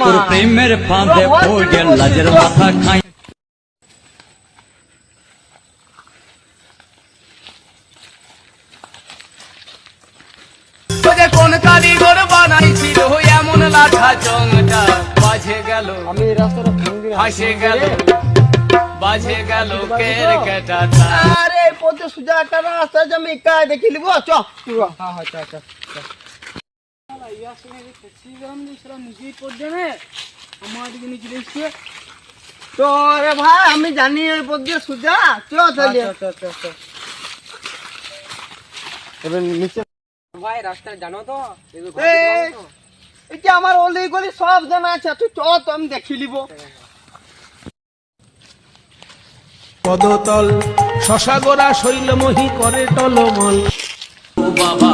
তোর প্রেমের ফাঁদে পড়ে লাজের মাথা খাই। কোন কারিগর বানাইছিল? এমন লাঠা জংটা বাজে গেল। আমি রাস্তাটা ফাঁসে গেল। বাজে গেল কের কেটাটা আরে পথে সুজা একটা রাস্তা আছে আমি একা দেখি চ হ্যাঁ হ্যাঁ চ চ। তো রে ভাই আমি জানি ওই পথ দিয়ে সুজা। চ চলি এবার নিচে ভাই রাস্তা জানো তো এটা আমার অলি গলি সব জানা আছে তুই চ তো আমি দেখি লিবো পদতল শশাগোরা শৈলমহি করে টলমল। বাবা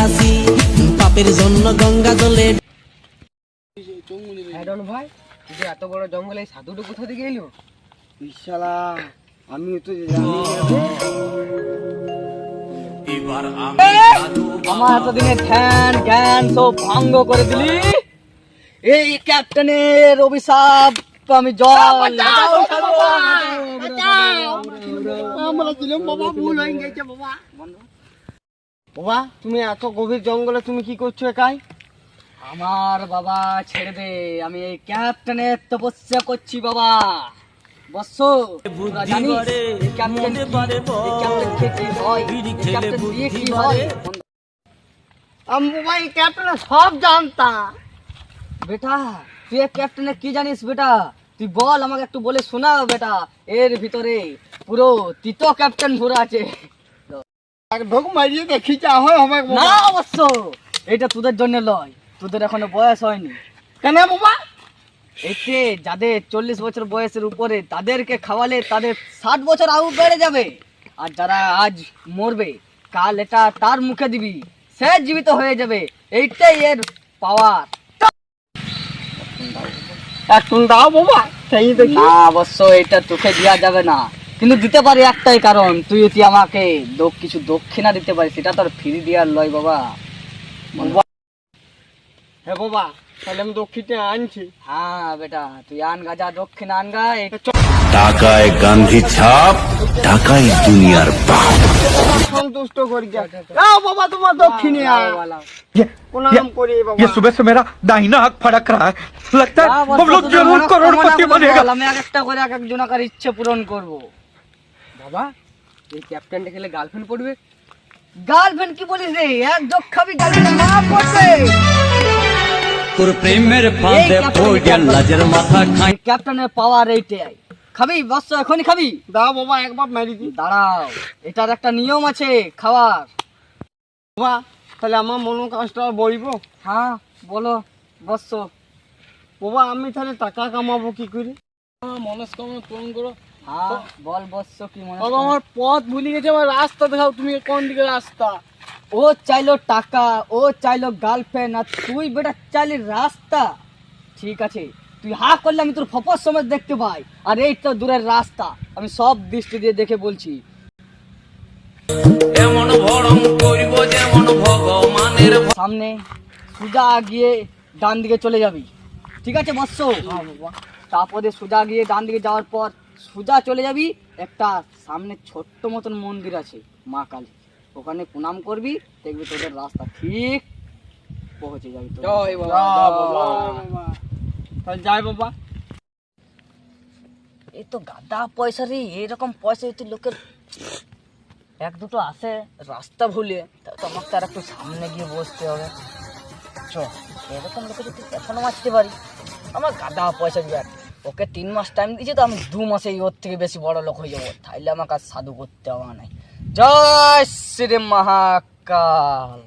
মন্টু পাপের জন্য গঙ্গা জলে হ্যাডন ভাই তুই যে এত বড় জঙ্গলে সাধুটা কোথা থেকে এলো? বিশালা আমি তো জানি। এবার আমি আমার এতদিনের ধ্যান জ্ঞান সব ভঙ্গ করে দিলি। এই ক্যাপ্টেনের অভিশাপ আমি জল আমরা ছিলাম বাবা ভুল হয়ে গেছে বাবা। বাবা তুমি এত গভীর জঙ্গলে তুমি কি করছ একাই? আমার বাবা ছেড়ে দে আমি এই ক্যাপ্টেনের তপস্যা করছি বাবা। কি? সব জানতা। বেটা তুই ক্যাপ্টেনে কি জানিস বেটা? তুই বল আমাকে একটু বলে শোনা বেটা এর ভিতরে পুরো তিতো ক্যাপ্টেন ঘুরে আছে। ঢোক মারিয়ে দেখি যা হয় হবে না অবশ্য। এটা তোদের জন্য লয়। তোদের এখনও বয়স হয়নি। কেন বাবা এতে যাদের চল্লিশ বছর বয়সের উপরে তাদেরকে খাওয়ালে তাদের ষাট বছর আউ বেড়ে যাবে। আর যারা আজ মরবে কাল এটা তার মুখে দিবি। সে জীবিত হয়ে যাবে। এইটাই এর পাওয়ার এখন দাও বাবা সেই দেখি। না অবশ্য এটা তোকে দেওয়া যাবে না। কিন্তু দিতে পারি একটাই কারণ তুই যদি আমাকে দো- কিছু দক্ষিণা দিতে পারিস সেটা তোর ফ্রি দেওয়ার লয় বাবা হ্যাঁ বাবা তাহলে আমি দক্ষিণে আনছি হ্যাঁ বেটা তুই আন গাজা দক্ষিণ আন গা টাকায় গান্ধী ছাপ টাকায় দুনিয়ার বাপ সন্তুষ্ট করি যাও বাবা তোমার দক্ষিণে প্রণাম করি বাবা ये सुबह से मेरा दाहिना हाथ फड़क रहा है लगता है हम लोग जरूर करोड़पति बनेगा আমি এক একটা করে এক একজন আকার ইচ্ছে পূরণ করব বাবা এই ক্যাপ্টেনটা খেলে গার্লফ্রেন্ড পড়বে। গার্লফ্রেন্ড কি বলিস রে? এক দোক খাবি গার্লফ্রেন্ড মা পড়বে তোর প্রেমের ফাঁদে পড়ে লাজের মাথা খাই। ক্যাপ্টেনের পাওয়ার এইটাই। খাবি বস এখনই খাবি। দাও বাবা একবার মেরি দি দাঁড়াও এটার একটা নিয়ম আছে খাওয়ার। বাবা তাহলে আমার মনো কাজটা বলব হ্যাঁ বলো বস। বাবা আমি তাহলে টাকা কামাবো কি করে? মনস্কামনা পূরণ করো। বল বস কি মনে বাবা আমার পথ ভুলে গেছে আমার রাস্তা দেখাও তুমি কোন দিকে রাস্তা? ও চাইলো টাকা ও চাইলো গার্লফ্রেন্ড আর তুই বেটা চাইলি রাস্তা। ঠিক আছে তুই হা করলে আমি তোর ফপর সময় দেখতে পাই আর এই তো দূরের রাস্তা। আমি সব দৃষ্টি দিয়ে দেখে বলছি। এমন ভরম করব যেমন ভগবানের সামনে সোজা গিয়ে ডান দিকে চলে যাবি। ঠিক আছে বৎস তারপরে সোজা গিয়ে ডান দিকে যাওয়ার পর সোজা চলে যাবি একটা সামনে ছোট্ট মতন মন্দির আছে মা কালী। ওখানে প্রণাম করবি দেখবি তোদের রাস্তা ঠিক পৌঁছে যাবি জয় বাবা, জয় জয় বাবা। বাবা। তাহলে যাই বাবা। এই তো গাদা পয়সা রে এরকম পয়সা যদি লোকের এক দুটো আসে রাস্তা ভুলে তা তো আমাকে তার একটু সামনে গিয়ে বসতে হবে। চ এরকম লোকে যদি এখনও মারতে পারি আমার গাদা পয়সা দিয়ে ওকে তিন মাস টাইম দিয়েছে তো আমি দু মাসে ওর থেকে বেশি বড় লোক হয়ে যাব। তাইলে আমাকে সাধু করতে হওয়া নাই জয় শ্রী মহাকাল।